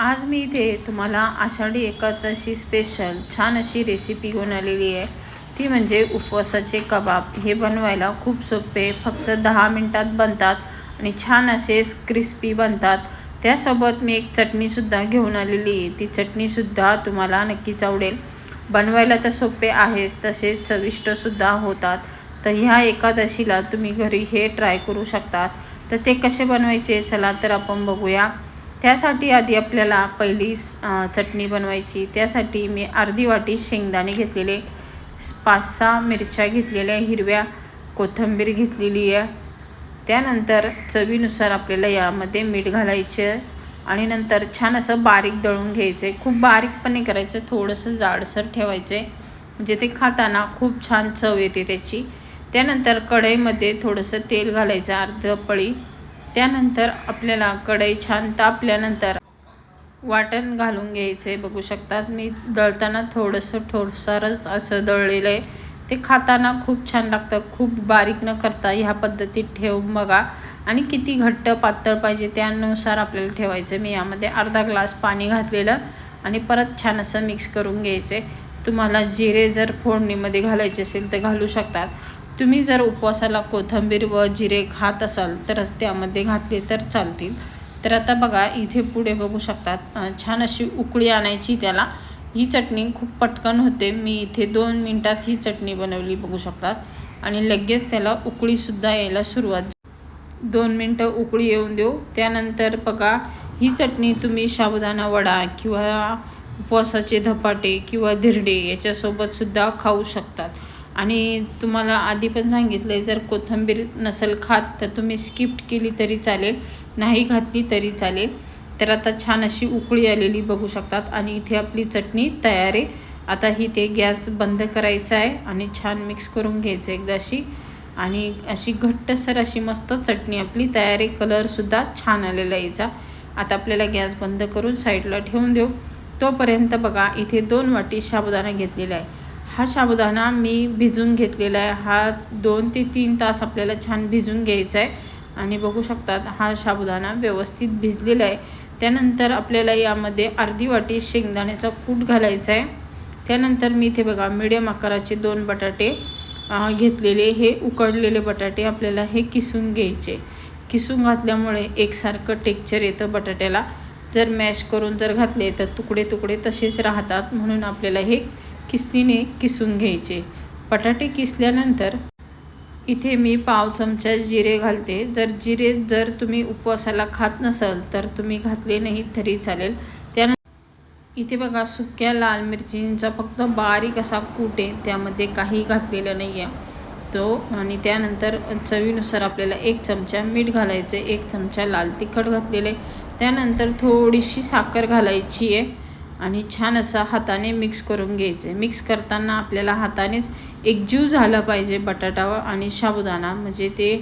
आज मी इथे तुम्हाला आषाढी एकादशी स्पेशल छान अशी रेसिपी घेऊन आलेली आहे. ती म्हणजे उपवासाचे कबाब. हे बनवायला खूप सोपे फक्त दहा मिनटात बनतात आणि छान असे क्रिस्पी बनतात. त्यासोबत मी एक चटणीसुद्धा घेऊन आलेली आहे. ती चटणीसुद्धा तुम्हाला नक्कीच आवडेल. बनवायला तर सोपे आहेच तसेच चविष्टसुद्धा होतात. तर ह्या एकादशीला तुम्ही घरी हे ट्राय करू शकतात. तर ते कसे बनवायचे? चला तर आपण बघूया. त्यासाठी आधी आपल्याला पहिली चटणी बनवायची. त्यासाठी मी अर्धी वाटी शेंगदाणे घेतलेले. पाच सहा मिरच्या घेतलेल्या हिरव्या कोथिंबीर घेतलेली आहे. त्यानंतर चवीनुसार आपल्याला यामध्ये मीठ घालायचं आणि नंतर छान असं बारीक दळून घ्यायचं. आहे खूप बारीकपणे करायचं थोडंसं जाडसर ठेवायचं. आहे म्हणजे ते खाताना खूप छान चव येते त्याची. त्यानंतर कढईमध्ये थोडंसं तेल घालायचं अर्ध पळी. त्यानंतर आपल्याला कढई छान तापल्यानंतर वाटण घालून घ्यायचे. बघू शकतात मी दळताना थोडंसं ठोरसारच असं दळलेलं आहे ते खाताना खूप छान लागतं खूप बारीक न करता ह्या पद्धतीत ठेव बघा. आणि किती घट्ट पातळ पाहिजे त्यानुसार आपल्याला ठेवायचं. मी यामध्ये अर्धा ग्लास पाणी घातलेलं आणि परत छान असं मिक्स करून घ्यायचे. तुम्हाला जिरे जर फोडणीमध्ये घालायचे असेल तर घालू शकतात. तुम्ही जर उपवासाला कोथिंबीर व जिरे खात असाल तरच त्यामध्ये घातले तर चालतील. तर आता बघा इथे पुढे बघू शकतात. छान अशी उकळी आणायची त्याला. ही चटणी खूप पटकन होते. मी इथे दोन मिनटात ही चटणी बनवली बघू शकतात. आणि लगेच त्याला उकळीसुद्धा यायला सुरुवात दोन मिनटं उकळी येऊन देऊ. त्यानंतर बघा ही चटणी तुम्ही साबुदाणा वडा किंवा उपवासाचे धपाटे किंवा धिरडे याच्यासोबतसुद्धा खाऊ शकतात. आणि तुम्हाला आधी पण सांगितलं आहे जर कोथिंबीर नसेल खात तर तुम्ही स्किप्ट केली तरी चालेल नाही घातली तरी चालेल. तर आता छान अशी उकळी आलेली बघू शकतात आणि इथे आपली चटणी तयार आहे. आता ही ते गॅस बंद करायचा आहे आणि छान मिक्स करून घ्यायचं एकदा अशी. आणि अशी घट्टसर अशी मस्त चटणी आपली तयार आहे. कलरसुद्धा छान आलेला आहे याचा आता आपल्याला गॅस बंद करून साईडला ठेवून देऊ. तोपर्यंत बघा इथे दोन वाटी साबुदाणा घेतलेला आहे. हा साबुदाणा मी भिजून घेतलेला आहे. हा दोन ते तीन तास आपल्याला छान भिजून घ्यायचा आहे. आणि बघू शकतात हा साबुदाणा व्यवस्थित भिजलेला आहे. त्यानंतर आपल्याला यामध्ये अर्धी वाटी शेंगदाण्याचा कूट घालायचा आहे. त्यानंतर मी इथे बघा मिडियम आकाराचे दोन बटाटे घेतलेले. हे उकडलेले बटाटे आपल्याला हे किसून घ्यायचे. किसून घातल्यामुळे एकसारखं टेक्चर येतं बटाट्याला. जर मॅश करून जर घातले तर तुकडे तुकडे तसेच राहतात. म्हणून आपल्याला हे किसनीने किसून घ्यायचे. बटाटे किसल्यानंतर इथे मी पाव चमचा जिरे घालते. जर जिरे जर तुम्ही उपवासाला खात नसाल तर तुम्ही घातले नाही तरी चालेल. त्यानंतर इथे बघा सुक्या लाल मिरचींचा फक्त बारीक असा कूट आहे. त्यामध्ये काही घातलेलं नाही आहे तो आणि त्यानंतर चवीनुसार आपल्याला एक चमचा मीठ घालायचं एक चमचा लाल तिखट घातलेलं आहे. त्यानंतर थोडीशी साखर घालायची आहे. आणि छान असा हाताने मिक्स करून घ्यायचं. मिक्स करताना आपल्याला हातानेच एकजीव झाला पाहिजे बटाटा आणि साबुदाणा. म्हणजे ते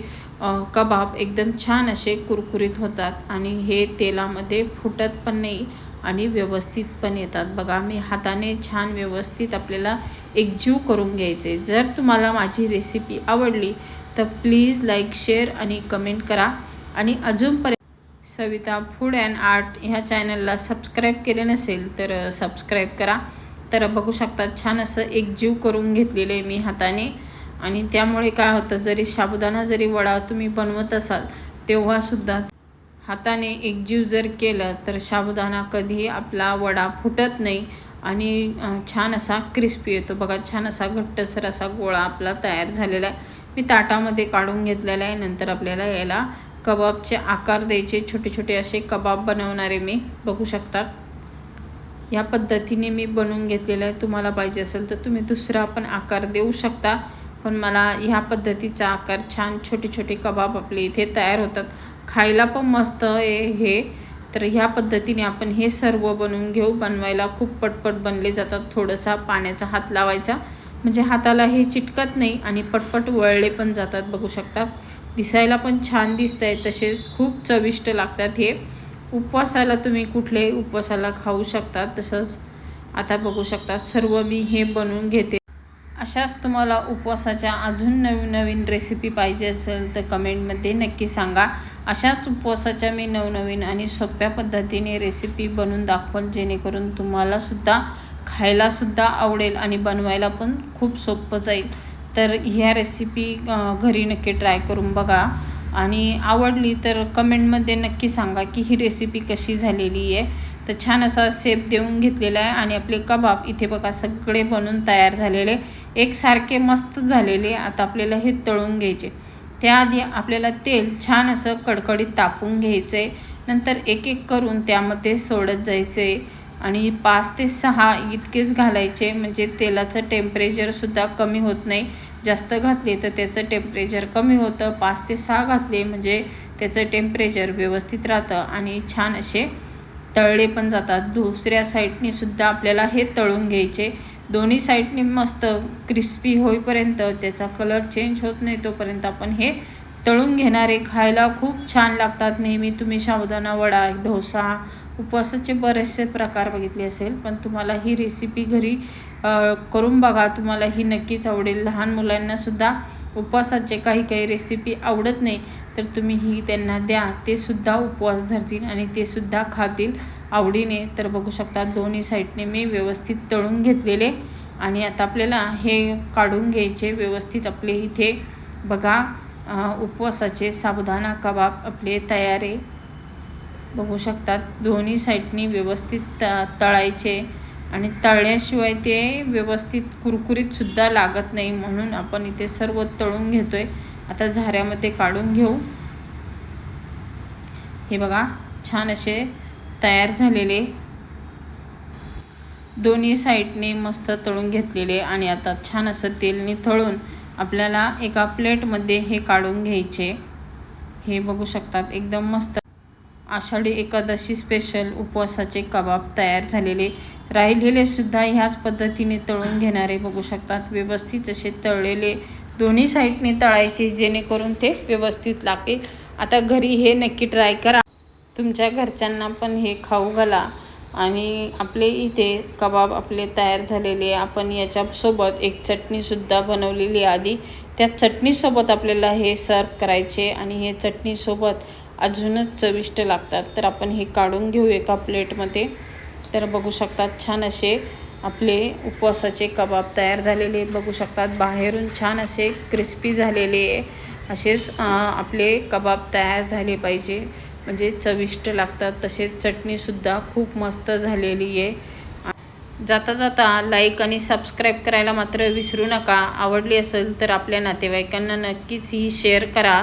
कबाब एकदम छान असे कुरकुरीत होतात आणि हे तेलामध्ये फुटत पण नाही आणि व्यवस्थित पण येतात. बघा मी हाताने छान व्यवस्थित आपल्याला एकजीव करून घ्यायचे. जर तुम्हाला माझी रेसिपी आवडली तर प्लीज लाईक शेअर आणि कमेंट करा. आणि अजूनपर्यंत सविता फूड अँड आर्ट ह्या चॅनलला सबस्क्राईब केले नसेल तर सबस्क्राईब करा. तर बघू शकता छान असं एकजीव करून घेतलेलं आहे मी हाताने. आणि त्यामुळे काय होतं जरी साबुदाणा जरी वडा तुम्ही बनवत असाल तेव्हासुद्धा हाताने एकजीव जर केलं तर साबुदाणा कधी आपला वडा फुटत नाही. आणि छान असा क्रिस्पी येतो. बघा छान असा घट्टसर असा गोळा आपला तयार झालेला आहे. मी ताटामध्ये काढून घेतलेला आहे. नंतर आपल्याला याला कबाबचे आकार द्यायचे छोटे छोटे असे कबाब बनवणारे मी बघू शकतात या पद्धतीने मी बनवून घेतलेलं आहे. तुम्हाला पाहिजे असेल तर तुम्ही दुसरा पण आकार देऊ शकता. पण मला ह्या पद्धतीचा आकार छान छोटे छोटे कबाब आपले इथे तयार होतात. खायला पण मस्त आहे हे. तर ह्या पद्धतीने आपण हे सर्व बनवून घेऊ. बनवायला खूप पटपट बनले जातात. थोडंसा पाण्याचा हात लावायचा. म्हणजे हाताला हे चिटकत नाही आणि पटपट वळले पण जातात बघू शकतात दिसायला पण छान दिसत आहे तसेच खूप चविष्ट लागतात हे. उपवासाला तुम्ही कुठल्याही उपवासाला खाऊ शकता तसंच आता बघू शकतात सर्व मी हे बनवून घेते. अशाच तुम्हाला उपवासाच्या अजून नवीन नवीन रेसिपी पाहिजे असेल तर कमेंटमध्ये नक्की सांगा. अशाच उपवासाच्या मी नवनवीन आणि सोप्या पद्धतीने रेसिपी बनवून दाखवाल जेणेकरून तुम्हालासुद्धा खायलासुद्धा आवडेल आणि बनवायला पण खूप सोपं जाईल. तर ह्या रेसिपी घरी नक्की ट्राय करून बघा. आणि आवडली तर कमेंटमध्ये नक्की सांगा की ही रेसिपी कशी झालेली आहे. तर छान असा सेप देऊन घेतलेला आहे आणि आपले कबाब इथे बघा सगळे बनून तयार झालेले. एकसारखे मस्त झालेले. आता आपल्याला हे तळून घ्यायचे. त्याआधी आपल्याला तेल छान असं कडकडीत तापून घ्यायचं आहे नंतर एक एक करून त्यामध्ये सोडत जायचं आहे आणि पाच ते सहा इतकेच घालायचे म्हणजे तेलाचं टेम्परेचरसुद्धा कमी होत नाही. जास्त घातले तर त्याचं टेम्परेचर कमी होतं. पाच ते सहा घातले म्हणजे त्याचं टेम्परेचर व्यवस्थित राहतं आणि छान असे तळले पण जातात. दुसऱ्या साईडनी सुद्धा आपल्याला हे तळून घ्यायचे. दोन्ही साईडने मस्त क्रिस्पी होईपर्यंत त्याचा कलर चेंज होत नाही तोपर्यंत आपण हे तळून घेणारे खायला खूप छान लागतात. नेहमी तुम्ही साबुदाणा वडा डोसा उपवासाचे बरेचसे प्रकार बघितले असेल पण तुम्हाला ही रेसिपी घरी करून बघा. तुम्हाला ही नक्कीच आवडेल. लहान मुलांनासुद्धा उपवासाचे काही काही रेसिपी आवडत नाही तर तुम्ही ही त्यांना द्या. ते सुद्धा उपवास धरतील आणि ते सुद्धा खातील आवडीने. तर बघू शकता दोन्ही साईडने मी व्यवस्थित तळून घेतलेले आणि आता आपल्याला हे काढून घ्यायचे व्यवस्थित आपले इथे. बघा उपवासाचे साबुदाणा कबाब आपले तयार आहे. बघू शकतात. दोन्ही साईडनी व्यवस्थित त तळायचे आणि तळल्याशिवाय ते व्यवस्थित कुरकुरीतसुद्धा लागत नाही म्हणून आपण इथे सर्व तळून घेतो आहे आता झाऱ्यामध्ये काढून घेऊ. हे बघा छान असे तयार झालेले. दोन्ही साईडने मस्त तळून घेतलेले आणि आता छान असं तेलने तळून आपल्याला एका प्लेटमध्ये हे काढून घ्यायचे. हे बघू शकतात एकदम मस्त. आषाढी एकादशी स्पेशल उपवासाचे कबाब तयार झालेले राहिलेले सुद्धा ह्याच पद्धतीने तळून घेणारे बघू शकतात. व्यवस्थित असे तळलेले दोन्ही साईडने तळायचे जेणेकरून ते व्यवस्थित लागेल आता घरी हे नक्की ट्राय करा. तुमच्या घरच्यांना पण हे खाऊ घाला. आणि आपले इथे कबाब आपले तयार झालेले आपण याच्यासोबत एक चटणीसुद्धा बनवलेली आधी. त्या चटणीसोबत आपल्याला हे सर्व करायचे आणि हे चटणीसोबत अजूनच चविष्ट लागतात. तर आपण हे काढून घेऊ एका प्लेटमध्ये. तर बघू शकतात छान असे आपले उपवासाचे कबाब तयार झालेले बघू शकतात बाहेरून छान असे क्रिस्पी झालेले असेच आपले कबाब तयार झाले पाहिजे. म्हणजे चविष्ट लागतात. तसेच चटणीसुद्धा खूप मस्त झालेली आहे. जाता जाता लाईक आणि सबस्क्राईब करायला मात्र विसरू नका. आवडली असेल तर आपल्या नातेवाईकांना नक्कीच ही शेअर करा.